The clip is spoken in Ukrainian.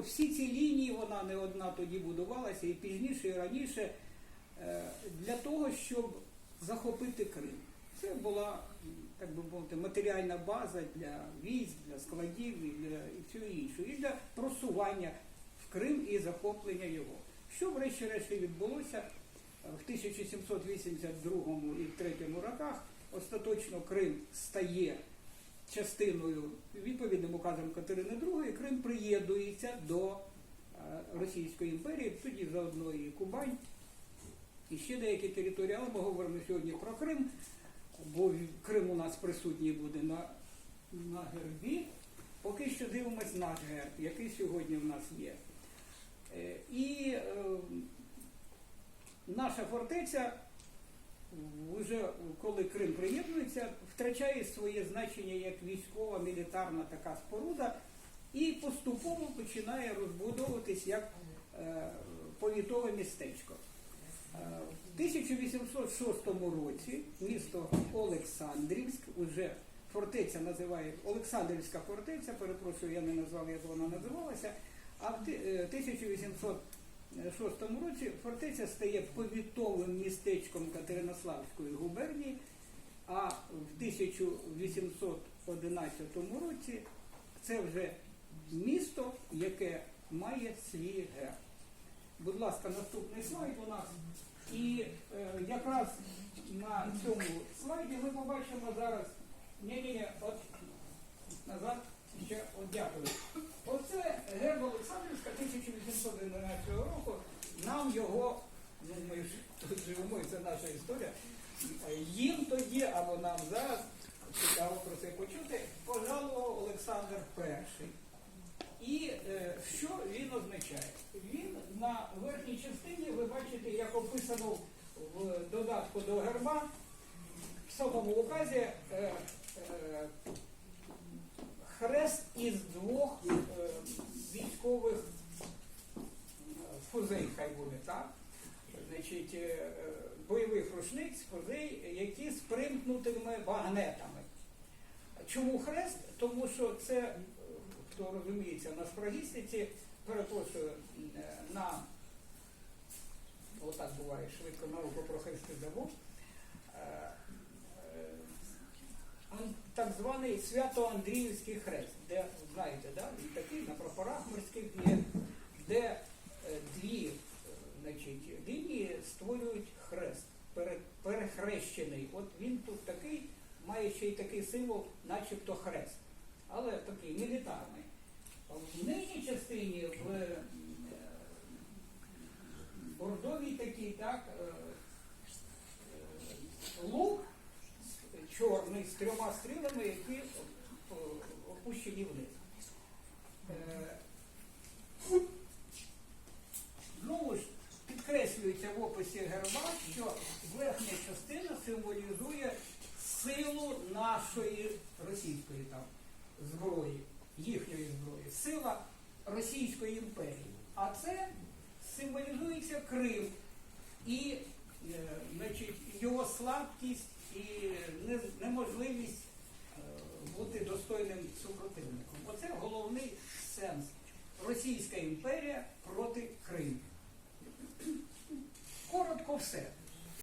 Всі ці лінії, вона не одна тоді будувалася, і пізніше, і раніше, е, для того, щоб захопити Крим. Це була, так би мовити, матеріальна база для військ, для складів і для всього іншого, і для просування в Крим і захоплення його. Що врешті-решт відбулося е, в 1782 і 3 роках. Остаточно Крим стає частиною відповідним указом Катерини II, Крим приєднується до е, Російської імперії, тоді заодно і Кубань, і ще деякі території, але ми говоримо сьогодні про Крим, бо Крим у нас присутній буде на, на гербі. Поки що дивимось наш герб, який сьогодні в нас є. Е, І е, наша фортеця, вже коли Крим приєднується, втрачає своє значення як військова, мілітарна така споруда і поступово починає розбудовуватись як е, повітове містечко. Е, В 1806 році місто Олександрівськ, уже фортеця називає Олександрівська фортеця, перепрошую, я не назвав, як вона називалася, а в ти- е, 1806 році фортеця стає повітовим містечком Катеринославської губернії, а в 1811 році це вже місто, яке має свій герб. Будь ласка, наступний слайд у нас. І е, якраз на цьому слайді ми побачимо зараз. Ні-ні-ні, от назад ще от дякую. Оце герб Олександрівська 1811 року. Його, ну ми тут живемо, і це наша історія. е, Їм тоді, або нам зараз, цікаво про це почути, пожалував Олександр І. І е, що він означає? Він на верхній частині, ви бачите, як описано в додатку до герба, в самому указі е, е, хрест із двох е, військових е, фузей, хай буде, так? Значить, е, е, бойових рушниць, фузей, які з примкнутими багнетами. Чому хрест? Тому що це, хто розуміється на сфрагістиці, перепрошую, е, на отак буває, швидко на руку про хрести забув. Так званий Свято-Андріївський хрест, де, знаєте, да, він такий на прапорах морських є, де е, дві е, значить, лінії створюють хрест, пере- перехрещений. От він тут такий, має ще й такий символ, начебто хрест, але такий мілітарний. В нижній частині в е, бордовій такій, так, е, е, лук чорний з трьома стрілами, які опущені вниз. Знову ж підкреслюється в описі герба, що символізує силу нашої російської там зброї, їхньої зброї, сила Російської імперії. А це символізується Крим і е, значить, його слабкість і неможливість е, бути достойним супротивником. Оце головний сенс. Російська імперія проти Криму. Коротко все.